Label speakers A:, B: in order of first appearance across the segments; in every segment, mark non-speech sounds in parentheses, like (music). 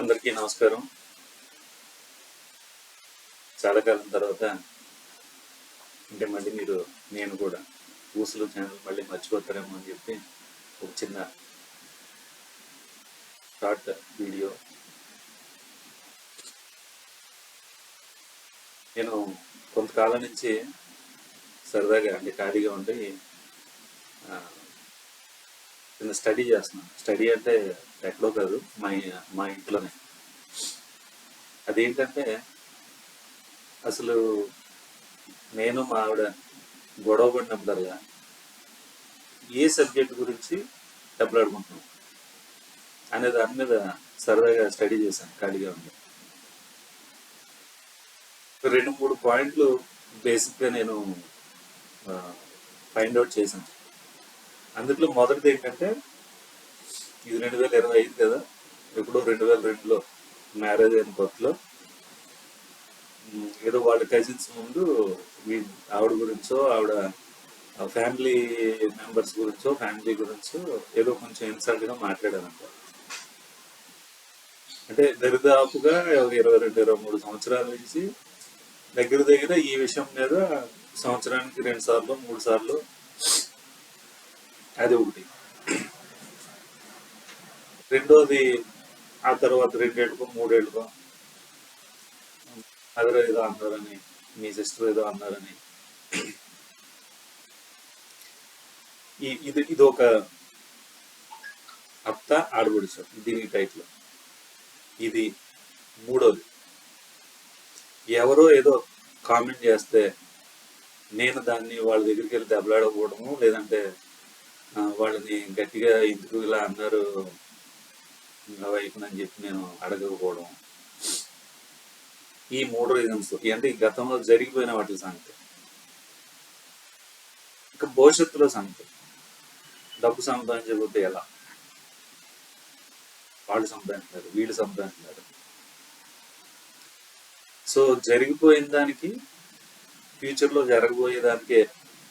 A: అందరికీ నమస్కారం. చాలా కాలం తర్వాత అంటే మళ్ళీ మీరు నేను కూడా ఊసులు ఛానల్ మళ్ళీ మర్చిపోతారేమో అని చెప్పి ఒక చిన్న షార్ట్ వీడియో. నేను కొంతకాలం నుంచి సరదాగా అంటే ఖాళీగా ఉండి కింద స్టడీ చేస్తున్నాను స్టడీ అంటే ఎక్కడో కాదు మా మా ఇంట్లోనే. అదేంటంటే అసలు నేను మా ఆవిడ గొడవ పడినప్పుడల్లా ఏ సబ్జెక్ట్ గురించి దెబ్బలాడుకుంటున్నాం అనే దాని మీద సరదాగా స్టడీ చేశాను ఖాళీగా ఉంది రెండు మూడు పాయింట్లు బేసిక్గా నేను ఫైండ్ అవుట్ చేశాను. అందులో మొదటిది ఏంటంటే ఇది రెండు వేల ఇరవై ఐదు కదా ఎప్పుడు రెండు వేల రెండులో మ్యారేజ్ అయిన కొత్తలో ఏదో వాళ్ళ కజిన్స్ ముందు మీ ఆవిడ గురించో ఆవిడ ఫ్యామిలీ మెంబర్స్ గురించో ఫ్యామిలీ గురించో ఏదో కొంచెం ఇన్సల్ట్గా మాట్లాడానంట అంటే దరిదాపుగా ఇరవై రెండు ఇరవై మూడు సంవత్సరాల నుంచి దగ్గర దగ్గర ఈ విషయం మీద సంవత్సరానికి రెండు సార్లు మూడు సార్లు అది ఒకటి రెండోది ఆ తర్వాత రెండేళ్ళకో మూడేళ్ళకో. మదర్ ఏదో అన్నారని మీ సిస్టర్ ఏదో అన్నారని. ఇది ఇది ఒక అత్త ఆడబడి సార్ దీని టైటిల్. ఇది మూడోది. ఎవరో ఏదో కామెంట్ చేస్తే నేను దాన్ని వాళ్ళ దగ్గరికి వెళ్ళి దెబ్బలాడకపోవడము లేదంటే వాళ్ళని గట్టిగా ఎందుకు ఇలా అన్నారు? నా వైపునని చెప్పి నేను అడగకపోవడం. ఈ మూడు రీజన్స్ అంటే ఈ గతంలో జరిగిపోయిన వాటి సంగతి. ఇక భవిష్యత్తులో సంగతి. డబ్బు సంపాదించకపోతే ఎలా? వాళ్ళు సంపాదించారు వీళ్ళు సంపాదించారు సో జరిగిపోయిన దానికి ఫ్యూచర్లో జరగబోయే దానికే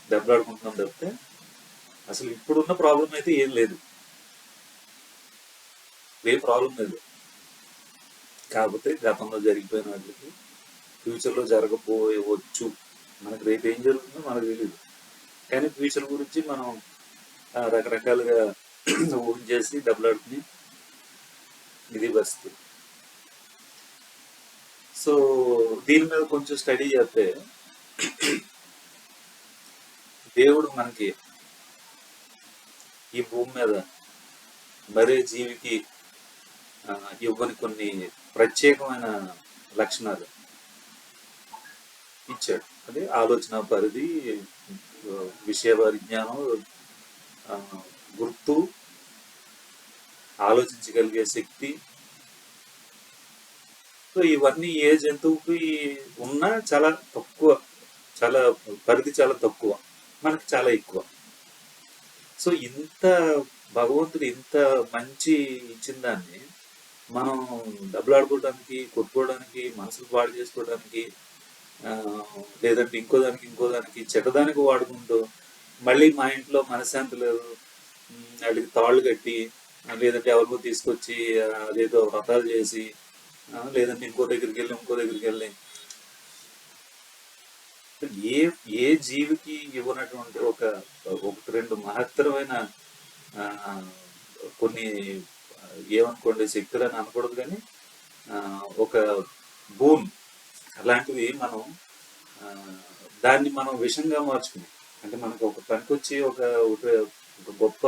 A: దెబ్బలాడుకుంటున్నాం తప్పితే అసలు ఇప్పుడున్న ప్రాబ్లం అయితే ఏం లేదు. ఏ ప్రాబ్లం లేదు. కాకపోతే గతంలో జరిగిపోయిన వాటికి ఫ్యూచర్లో జరగబోయవచ్చు. మనకు రేపు ఏం జరుగుతుందో మనకు తెలియదు కానీ ఫ్యూచర్ గురించి మనం ఆ, రకరకాలుగా (clears throat) ఊహించేసి డబ్బులాడుకుని ఇది పరిస్థితి సో దీని మీద కొంచెం స్టడీ చేస్తే (clears throat) దేవుడు మనకి ఈ భూమి మీద మరే జీవికి ఇవ్వని కొన్ని ప్రత్యేకమైన లక్షణాలు ఇచ్చాడు. అదే ఆలోచన పరిధి విషయ పరిజ్ఞానం గుర్తు ఆలోచించగలిగే శక్తి. సో ఇవన్నీ ఏ జంతువుకి ఉన్నా చాలా తక్కువ చాలా పరిధి చాలా తక్కువ మనకి చాలా ఎక్కువ. సో ఇంత భగవంతుడు ఇంత మంచి ఇచ్చిన దాన్ని మనం డబ్బులాడుకోవడానికి కొట్టుకోవడానికి మనసులు పాడు చేసుకోవడానికి లేదంటే ఇంకో దానికి ఇంకో దానికి చెడ్డదానికి వాడుకుంటూ మళ్ళీ మా ఇంట్లో మనశ్శాంతి లేదు వాళ్ళకి తాళ్ళు కట్టి లేదంటే ఎవరికో తీసుకొచ్చి అదేదో వ్రతాలు చేసి లేదంటే ఇంకో దగ్గరికి వెళ్ళి ఇంకో దగ్గరికి వెళ్ళి ఏ ఏ జీవికి ఇవ్వనటువంటి ఒక ఒకటి రెండు మహత్తరమైన కొన్ని ఏమనుకోండి శక్తులు అని అనకూడదు కానీ ఒక భూమి అలాంటివి మనం దాన్ని మనం విషంగా మార్చుకుని అంటే మనకు ఒక పనికొచ్చి ఒక ఒక- ఒక గొప్ప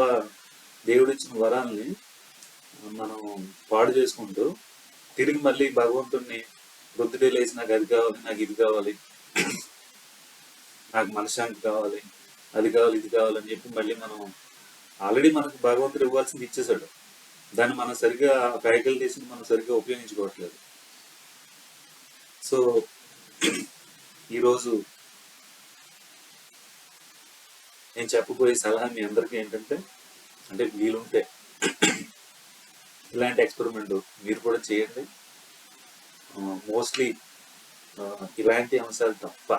A: దేవుడిచ్చిన వరాల్ని మనం పాడు చేసుకుంటూ తిరిగి మళ్ళీ భగవంతుడిని వృద్ధుడే లేచి నాకు అది కావాలి నాకు ఇది కావాలి నాకు మనశ్శాంతి కావాలి అది కావాలి ఇది కావాలని చెప్పి మళ్ళీ మనం ఆల్రెడీ మనకు భగవంతుడు ఇవ్వాల్సింది ఇచ్చేసాడు దాన్ని మనం సరిగ్గా కాయకలు తీసి మనం సరిగ్గా ఉపయోగించుకోవట్లేదు. సో ఈరోజు నేను చెప్పబోయే సలహా మీ అందరికీ ఏంటంటే అంటే వీలుంటే ఇలాంటి ఎక్స్పెరిమెంట్ మీరు కూడా చేయండి. Uh, మోస్ట్లీ uh, ఇలాంటి అంశాలు తప్ప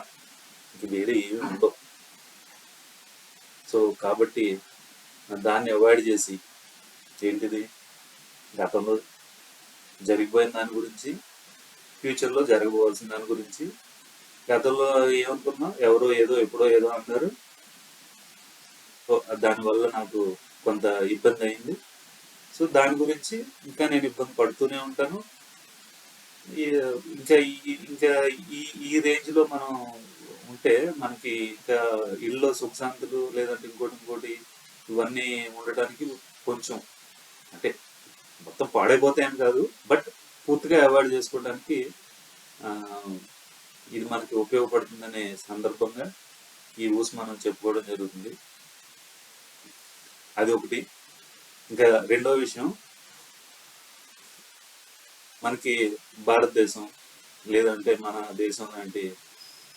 A: ఇంక వేరే ఏమీ ఉండవు. సో కాబట్టి దాన్ని అవాయిడ్ చేసి ఏంటిది? గతంలో జరిగిపోయిన దాని గురించి ఫ్యూచర్లో జరగబోవాల్సిన దాని గురించి గతంలో ఏమనుకున్నా ఎవరో ఏదో ఎప్పుడో ఏదో అన్నారు సో దానివల్ల నాకు కొంత ఇబ్బంది అయింది. సో దాని గురించి ఇంకా నేను ఇబ్బంది పడుతూనే ఉంటాను. ఇంకా ఇంకా ఈ ఈ రేంజ్లో మనం ఉంటే మనకి ఇంకా ఇల్లు సుఖశాంతులు లేదంటే ఇంకోటి ఇంకోటి ఇవన్నీ ఉండటానికి కొంచెం అంటే మొత్తం పాడైపోతాయని కాదు బట్ పూర్తిగా అవాయిడ్ చేసుకోవడానికి ఇది మనకి ఉపయోగపడుతుందనే సందర్భంగా ఈ ఊస్ మనం చెప్పుకోవడం జరుగుతుంది. అది ఒకటి. ఇంకా రెండో విషయం మనకి భారతదేశం లేదంటే మన దేశం లాంటి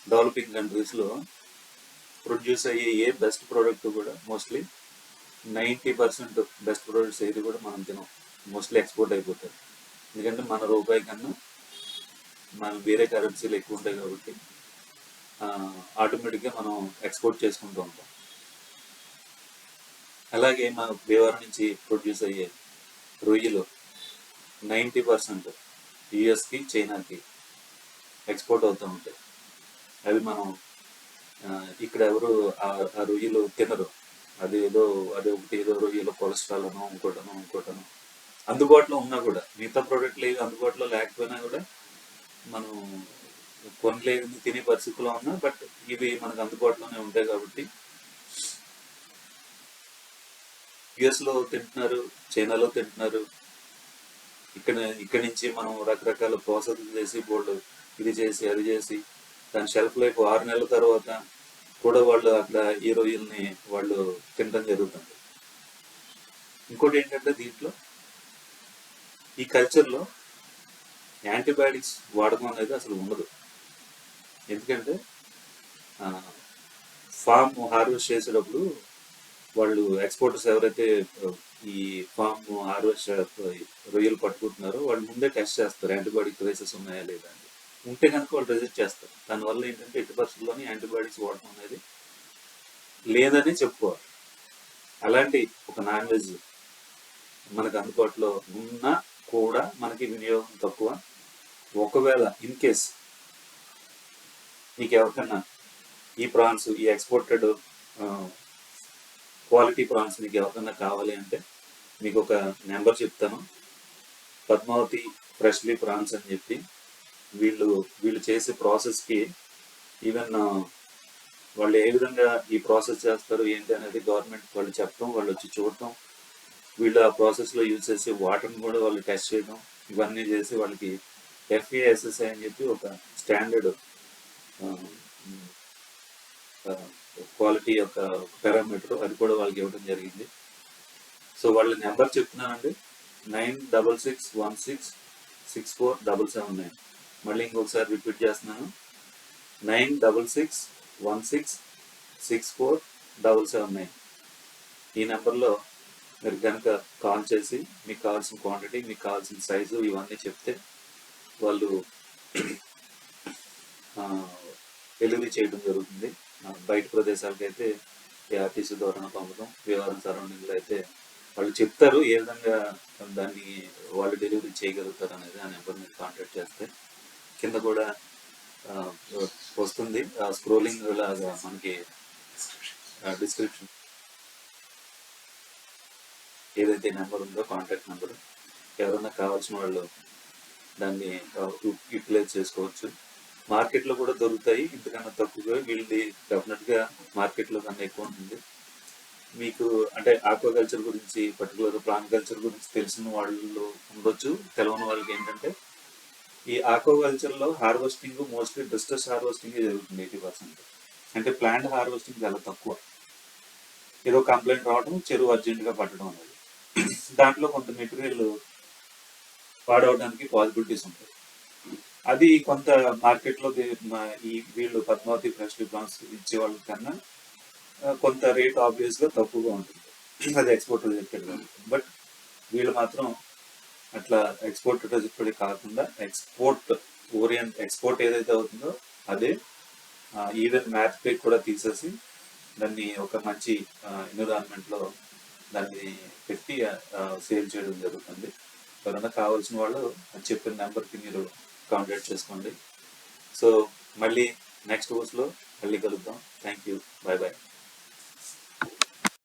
A: డెవలపింగ్ కంట్రీస్లో ప్రొడ్యూస్ అయ్యే ఏ బెస్ట్ ప్రోడక్ట్ కూడా mostly ninety percent best products ఏది కూడా మనం తినం. మోస్ట్లీ ఎక్స్పోర్ట్ అయిపోతాయి. ఎందుకంటే మన రూపాయి కన్నా మన వేరే కరెన్సీలు ఎక్కువ ఉంటాయి కాబట్టి ఆటోమేటిక్గా మనం ఎక్స్పోర్ట్ చేసుకుంటూ ఉంటాం. అలాగే మన బీవార్ నుంచి ప్రొడ్యూస్ అయ్యే రొయ్యలు నైంటీ పర్సెంట్ యుఎస్కి చైనాకి ఎక్స్పోర్ట్ అవుతూ ఉంటాయి. అవి మనం ఇక్కడ ఎవరు ఆ ఆ రొయ్యలు తినరు. అది ఏదో అది ఒకటి ఏదో రొయ్యలు కొలెస్ట్రాల్ అనో ఇంకోటనో ఇంకోటనో. అందుబాటులో ఉన్నా కూడా మిగతా ప్రోడక్ట్లు ఏవి అందుబాటులో లేకపోయినా కూడా మనం కొనలేదు తినే పరిస్థితిలో ఉన్నా బట్ ఇవి మనకు అందుబాటులోనే ఉంటాయి కాబట్టి యుఎస్లో తింటున్నారు చైనాలో తింటున్నారు. ఇక్కడ ఇక్కడ నుంచి మనం రకరకాల ప్రాసెస్ చేసి బోర్డు ఇది చేసి అది చేసి దాని షెల్ఫ్ లైఫ్ ఆరు నెలల తర్వాత కూడా వాళ్ళు అక్కడ ఈ రొయ్యల్ని వాళ్ళు తినడం జరుగుతుంది. ఇంకోటి ఏంటంటే దీంట్లో ఈ కల్చర్లో యాంటీబయాటిక్స్ వాడకం అనేది అసలు ఉండదు. ఎందుకంటే ఫామ్ హార్వెస్ట్ చేసేటప్పుడు వాళ్ళు ఎక్స్పోర్టర్స్ ఎవరైతే ఈ ఫామ్ హార్వెస్ట్ రొయ్యలు పట్టుకుంటున్నారో వాళ్ళు ముందే టెస్ట్ చేస్తారు. యాంటీబయాటిక్ ట్రేసెస్ ఉన్నాయా లేదా అని. ఉంటే కనుక వాళ్ళు రిజెక్ట్ చేస్తారు. దానివల్ల ఏంటంటే ఎట్టి పరిస్థితుల్లోనే యాంటీబయాటిక్స్ వాడటం అనేది లేదని చెప్పుకోవాలి. అలాంటి ఒక నాన్ వెజ్ మనకు అందుబాటులో ఉన్నా కూడా మనకి వినియోగం తక్కువ. ఒకవేళ ఇన్ కేస్ మీకు ఎవరికన్నా ఈ ప్రాన్స్ ఈ ఎక్స్పోర్టెడ్ క్వాలిటీ ప్రాన్స్ మీకు ఎవరికన్నా కావాలి అంటే మీకు ఒక నెంబర్ చెప్తాను. పద్మావతి ఫ్రెష్లీ ప్రాన్స్ అని చెప్పి వీళ్ళు వీళ్ళు చేసే ప్రాసెస్కి ఈవెన్ వాళ్ళు ఏ విధంగా ఈ ప్రాసెస్ చేస్తారు ఏంటి అనేది గవర్నమెంట్ వాళ్ళు చెప్పడం వాళ్ళు వచ్చి చూడటం వీళ్ళు ఆ ప్రాసెస్లో యూజ్ చేసే వాటర్ని కూడా వాళ్ళు టెస్ట్ చేయడం ఇవన్నీ చేసి వాళ్ళకి ఎఫ్ఏఎస్ఎస్ఐ అని చెప్పి ఒక స్టాండర్డ్ క్వాలిటీ యొక్క పారామీటర్ అది కూడా వాళ్ళకి ఇవ్వడం జరిగింది. సో వాళ్ళ నెంబర్ చెప్తున్నానండి. Nine double six one six six four double seven nine. మళ్ళీ ఇంకొకసారి రిపీట్ చేస్తున్నాను. Nine double six one six six four double seven nine. ఈ నెంబర్లో మీరు కనుక కాల్ చేసి మీకు కావాల్సిన క్వాంటిటీ మీకు కావాల్సిన సైజు ఇవన్నీ చెప్తే వాళ్ళు డెలివరీ చేయడం జరుగుతుంది. బయట ప్రదేశాలకు అయితే ఆర్టీసీ ద్వారా పంపడం వ్యవహారం సరౌండింగ్లో అయితే వాళ్ళు చెప్తారు ఏ విధంగా దాన్ని వాళ్ళు డెలివరీ చేయగలుగుతారు అనేది ఆ నెంబర్ మీరు కాంటాక్ట్ చేస్తే. కింద కూడా వస్తుంది. ఆ స్క్రోలింగ్ లాగా మనకి డిస్క్రిప్షన్ ఏదైతే నెంబర్ ఉందో కాంటాక్ట్ నెంబర్ ఎవరైనా కావాల్సిన వాళ్ళు దాన్ని యూటిలైజ్ చేసుకోవచ్చు. మార్కెట్లో కూడా దొరుకుతాయి. ఇంతకన్నా తక్కువగా వీళ్ళది డెఫినెట్గా మార్కెట్లో కన్నా ఎక్కువ ఉంటుంది. మీకు అంటే ఆక్వాకల్చర్ గురించి పర్టికులర్ ప్లాంట్ కల్చర్ గురించి తెలిసిన వాళ్ళు ఉండొచ్చు. తెలవని వాళ్ళకి ఏంటంటే ఈ ఆక్వాకల్చర్లో హార్వెస్టింగ్ మోస్ట్లీ డిస్టర్స్ హార్వెస్టింగ్ జరుగుతుంది ఎయిటీ పర్సెంట్. అంటే ప్లాంట్ హార్వెస్టింగ్ చాలా తక్కువ. ఏదో కంప్లైంట్ రావడం చెరువు అర్జెంటుగా పట్టడం అనేది. దాంట్లో కొంత మెటీరియల్ పాడవడానికి పాసిబిలిటీస్ ఉంటాయి. అది కొంత మార్కెట్లో ఈ వీళ్ళు పద్మావతి ఫ్రెష్ ప్రాన్స్ ఇచ్చే వాళ్ళ కన్నా కొంత రేట్ ఆబ్వియస్గా తక్కువగా ఉంటుంది. అది ఎక్స్పోర్ట్ రిజెక్టెడ్ బట్ వీళ్ళు మాత్రం అట్లా ఎక్స్పోర్ట్ రిజెక్టెడ్ కాకుండా ఎక్స్పోర్ట్ ఓరియంట్ ఎక్స్పోర్ట్ ఏదైతే అవుతుందో అదే ఈవెన్ మ్యాథ్ పే కూడా తీసేసి దాన్ని ఒక మంచి ఎన్విరాన్మెంట్లో దాన్ని పెట్టి సేల్ చేయడం జరుగుతుంది. ఎవరైనా కావాల్సిన వాళ్ళు చెప్పిన నెంబర్కి మీరు కాంటాక్ట్ చేసుకోండి. సో మళ్ళీ నెక్స్ట్లో మళ్ళీ కలుద్దాం.